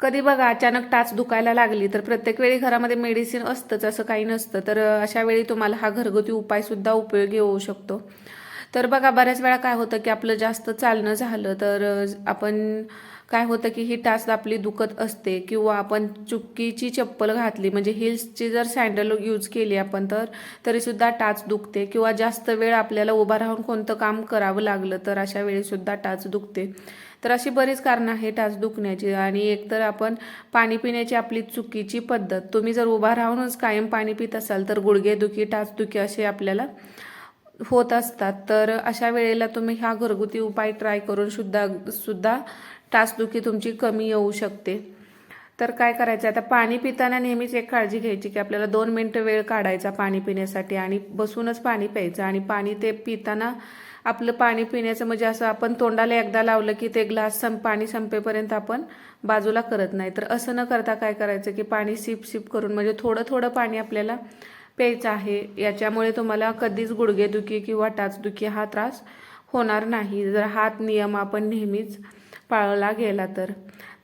कधी बघा अचानक टाच दुखायला लागली तर प्रत्येक वेळी घरामध्ये मेडिसिन असतंच असं काही नसतं. तर अशा वेळी तुम्हाला हा घरगुती उपायसुद्धा उपयोगी होऊ शकतो. तर बघा बऱ्याच वेळा काय होतं की आपलं जास्त चालणं झालं तर आपण काय होतं की ही टाच आपली दुखत असते किंवा आपण चुकीची चप्पल घातली म्हणजे हिल्सची जर सँडल यूज केली आपण तर तरीसुद्धा टाच दुखते किंवा जास्त वेळ आपल्याला उभा राहून कोणतं काम करावं लागलं तर अशा वेळीसुद्धा टाच दुखते. तर अशी बरीच कारणं आहे टाच दुखण्याची आणि एकतर आपण पाणी पिण्याची आपली चुकीची पद्धत तुम्ही जर उभा राहूनच कायम पाणी पित असाल तर गुडघेदुखी टाचदुखी असे आपल्याला होत असतात. तर अशा वेळेला तुम्ही हा घरगुती उपाय ट्राय करून सुद्धा सुद्धा टाचदुखी तुमची कमी येऊ शकते. तर काय करायचं? आता पाणी पिताना नेहमीच एक काळजी घ्यायची की आपल्याला दोन मिनटं वेळ काढायचा पाणी पिण्यासाठी आणि बसूनच पाणी प्यायचं आणि पाणी ते पिताना आपलं पाणी पिण्याचं म्हणजे असं आपण तोंडाला एकदा लावलं की ते ग्लास सं पाणी संपेपर्यंत आपण बाजूला करत नाही. तर असं न करता काय करायचं की पाणी सिप सिप करून म्हणजे थोडं थोडं पाणी आपल्याला प्यायचं आहे. याच्यामुळे तुम्हाला कधीच गुडघेदुखी किंवा टाचदुखी हा त्रास होणार नाही. जर हात नियम आपण नेहमीच पाळला गेला तर.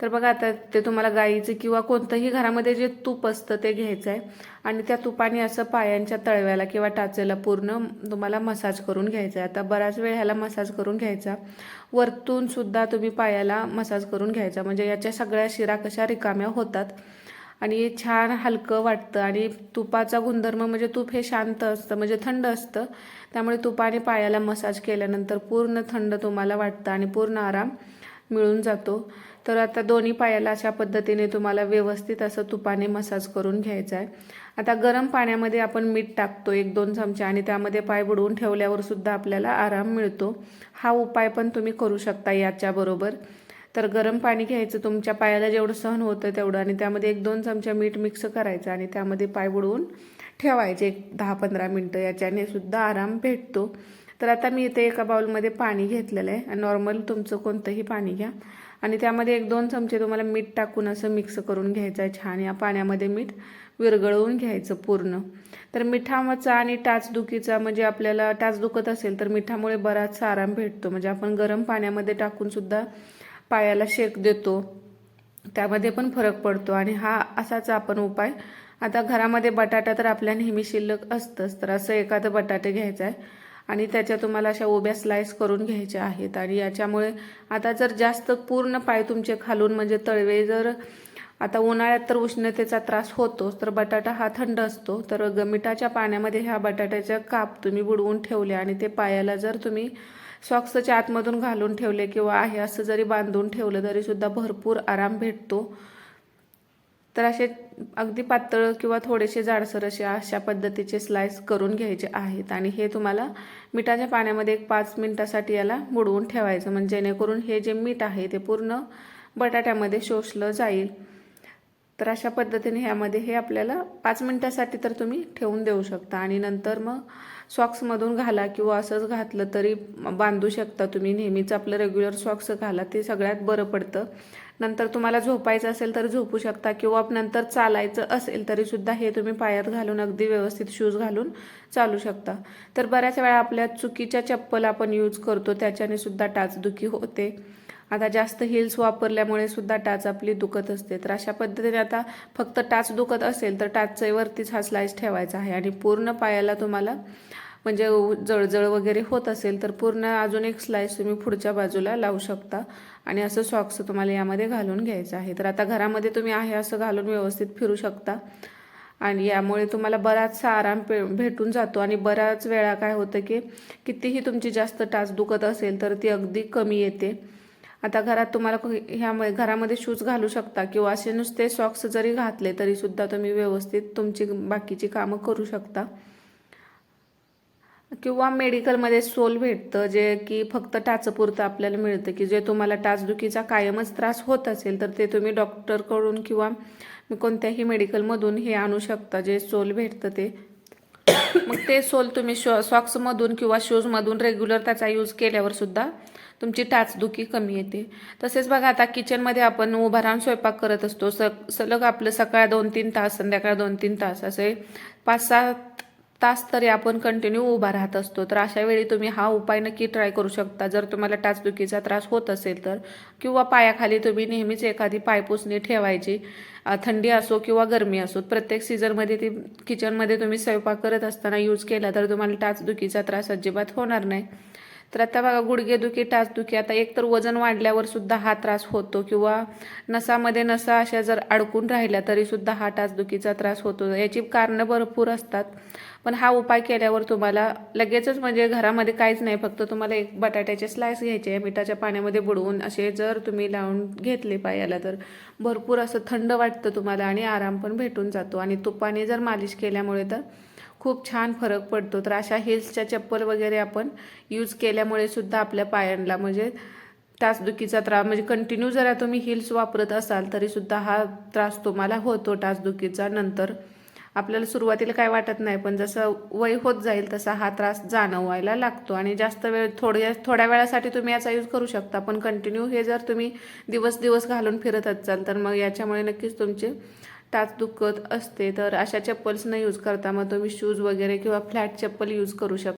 तर बघा आता ते तुम्हाला गाईचं किंवा कोणतंही घरामध्ये जे तूप असतं ते घ्यायचं आहे आणि त्या तुपाने असं पायांच्या तळव्याला किंवा टाचेला पूर्ण तुम्हाला मसाज करून घ्यायचा आहे आता बराच वेळ ह्याला मसाज करून घ्यायचा. वरतून सुद्धा तुम्ही पायाला मसाज करून घ्यायचा. म्हणजे याच्या सगळ्या शिरा कशा रिकाम्या होतात. आणि छान हलकं वाटतं. आणि तुपाचा गुणधर्म म्हणजे तूप हे शांत असतं म्हणजे थंड असतं. त्यामुळे तुपाने पायाला मसाज केल्यानंतर पूर्ण थंड तुम्हाला वाटतं आणि पूर्ण आराम मिळून जातो. तर आता दोन्ही पायाला अशा पद्धतीने तुम्हाला व्यवस्थित असं तुपाने मसाज करून घ्यायचा आहे आता गरम पाण्यामध्ये आपण मीठ टाकतो एक दोन चमचे आणि त्यामध्ये पाय बुडवून ठेवल्यावर सुद्धा आपल्याला आराम मिळतो. हा उपाय पण तुम्ही करू शकता याच्याबरोबर तर गरम पाणी घ्यायचं तुमच्या पायाला जेवढं सहन होतं तेवढं आणि त्यामध्ये एक दोन चमचा मीठ मिक्स करायचं आणि त्यामध्ये पाय बुडवून ठेवायचे एक दहा पंधरा मिनटं याच्याने सुद्धा आराम भेटतो. तर आता मी इथे एका बाउलमध्ये पाणी घेतलेलं आहे. नॉर्मल तुमचं कोणतंही पाणी घ्या. आणि त्यामध्ये एक दोन चमचे तुम्हाला मीठ टाकून असं मिक्स करून घ्यायचं आहे छान. या पाण्यामध्ये मीठ विरघळवून घ्यायचं पूर्ण. तर मिठाचा आणि टाचदुखीचा म्हणजे आपल्याला टाच दुखत असेल तर मिठामुळे बराचसा आराम भेटतो. म्हणजे आपण गरम पाण्यामध्ये टाकूनसुद्धा पायाला शेक देतो. त्यामध्ये पण फरक पडतो. आणि हा असाच आपण उपाय. आता घरामध्ये बटाटा तर आपल्या नेहमी शिल्लक असतंच. तर असं एखादं बटाटे घ्यायचं आहे. आणि त्याच्या तुम्हाला अशा उभ्या स्लाइस करून घ्यायच्या आहेत. आणि याच्यामुळे आता जर जास्त पूर्ण पाय तुमचे खालून म्हणजे तळवे जर आता उन्हाळ्यात तर उष्णतेचा त्रास होतोच तर बटाटा हा थंड असतो. तर गमिठाच्या पाण्यामध्ये ह्या बटाट्याच्या काप तुम्ही बुडवून ठेवले आणि ते पायाला जर तुम्ही सॉक्सच्या आतमधून घालून ठेवले किंवा आहे असं जरी बांधून ठेवलं तरीसुद्धा भरपूर आराम भेटतो. तर असे अगदी पातळ किंवा थोडेसे जाडसर असे अशा पद्धतीचे स्लाइस करून घ्यायचे आहेत. आणि हे तुम्हाला मिठाच्या पाण्यामध्ये एक पाच मिनटासाठी याला बुडवून ठेवायचं. म्हणजे जेणेकरून हे जे मीठ आहे ते पूर्ण बटाट्यामध्ये शोषलं जाईल. तर अशा पद्धतीने ह्यामध्ये हे आपल्याला पाच मिनटासाठी तर तुम्ही ठेवून देऊ शकता. आणि नंतर मग सॉक्समधून घाला किंवा असंच घातलं तरी बांधू शकता तुम्ही. नेहमीच आपलं रेग्युलर सॉक्स घाला ते सगळ्यात बरं पडतं. नंतर तुम्हाला झोपायचं असेल तर झोपू शकता किंवा नंतर चालायचं असेल तरी सुद्धा हे तुम्ही पायात घालून अगदी व्यवस्थित शूज घालून चालू शकता. तर बऱ्याच वेळा आपल्या चुकीच्या चप्पल आपण यूज करतो त्याच्याने सुद्धा टाचदुखी होते. आता जास्त हिल्स वापरल्यामुळे सुद्धा टाच आपली दुखत असते. तर अशा पद्धतीने आता फक्त टाच दुखत असेल तर टाचवरतीच हा स्लाइस ठेवायचा आहे आणि पूर्ण पायाला तुम्हाला म्हणजे जळजळ वगैरे होत असेल तर पूर्ण अजून एक स्लाइस तुम्ही पुढच्या बाजूला लावू शकता. आणि असं सॉक्स तुम्हाला यामध्ये घालून घ्यायचं आहे. तर आता घरामध्ये तुम्ही आहे असं घालून व्यवस्थित फिरू शकता. आणि यामुळे तुम्हाला बराचसा आराम पे भेटून जातो. आणि बऱ्याच वेळा काय होतं की कितीही तुमची जास्त टाच दुखत असेल तर ती अगदी कमी येते. आता घरात तुम्हाला ह्या घरामध्ये शूज घालू शकता किंवा असे नुसते सॉक्स जरी घातले तरीसुद्धा तुम्ही व्यवस्थित तुमची बाकीची कामं करू शकता. किंवा मेडिकलमध्ये सोल भेटतं जे की फक्त टाचपुरतं आपल्याला मिळतं की जे तुम्हाला टाचदुखीचा कायमच त्रास होत असेल तर ते तुम्ही डॉक्टरकडून किंवा कोणत्याही मेडिकलमधून हे आणू शकता जे सोल भेटतं ते. मग ते सोल तुम्ही शॉ सॉक्समधून किंवा शूजमधून रेग्युलर त्याचा यूज केल्यावर सुद्धा तुमची टाचदुखी कमी येते. तसेच बघा आता किचनमध्ये आपण उभा राहून स्वयंपाक करत असतो स सलग आपलं सकाळ दोन तीन तास संध्याकाळ दोन तीन तास असे पाच सात तास तरी आपण कंटिन्यू उभा राहत असतो. तर अशा वेळी तुम्ही हा उपाय नक्की ट्राय करू शकता. जर तुम्हाला टाचदुखीचा त्रास होत असेल तर किंवा पायाखाली तुम्ही नेहमीच एखादी पायपुसणी ठेवायची. थंडी असो किंवा गरमी असो प्रत्येक सीझनमध्ये ती किचनमध्ये तुम्ही स्वयंपाक करत असताना यूज केला तर तुम्हाला टाचदुखीचा त्रास अजिबात होणार नाही. तर आता बघा गुडघेदुखी टाचदुखी आता एक तर वजन वाढल्यावर सुद्धा हा त्रास होतो किंवा नसामध्ये नसा अशा जर अडकून राहिल्या तरी सुद्धा हा टाचदुखीचा त्रास होतो. याची कारणं भरपूर असतात. पण हा उपाय केल्यावर तुम्हाला लगेचच म्हणजे घरामध्ये काहीच नाही फक्त तुम्हाला एक बटाट्याचे स्लाइस घ्यायचे मिठाच्या पाण्यामध्ये बुडवून असे जर तुम्ही लावून घेतले पायाला तर भरपूर असं थंड वाटतं तुम्हाला आणि आराम पण भेटून जातो. आणि तुपाने जर मालिश केल्यामुळे तर खूप छान फरक पडतो. तर अशा हिल्सच्या चप्पल वगैरे आपण यूज केल्यामुळे सुद्धा आपल्या पायांना म्हणजे टाचदुखीचा त्रास म्हणजे कंटिन्यू जरा तुम्ही हिल्स वापरत असाल तरीसुद्धा हा त्रास तुम्हाला होतो टाचदुखीचा नंतर आपल्याला सुरुवातीला काय वाटत नाही पण जसं वय होत जाईल तसा हा त्रास जाणवायला लागतो. आणि जास्त वेळ थोड्या थोड्या वेळासाठी तुम्ही याचा यूज करू शकता पण कंटिन्यू हे जर तुम्ही दिवस दिवस घालून फिरत असाल तर मग याच्यामुळे नक्कीच तुमचे टाच दुखत असते तर अशा चप्पल्स न यूज करता मग तुम्ही शूज वगैरे किंवा फ्लॅट चप्पल यूज करू शकता.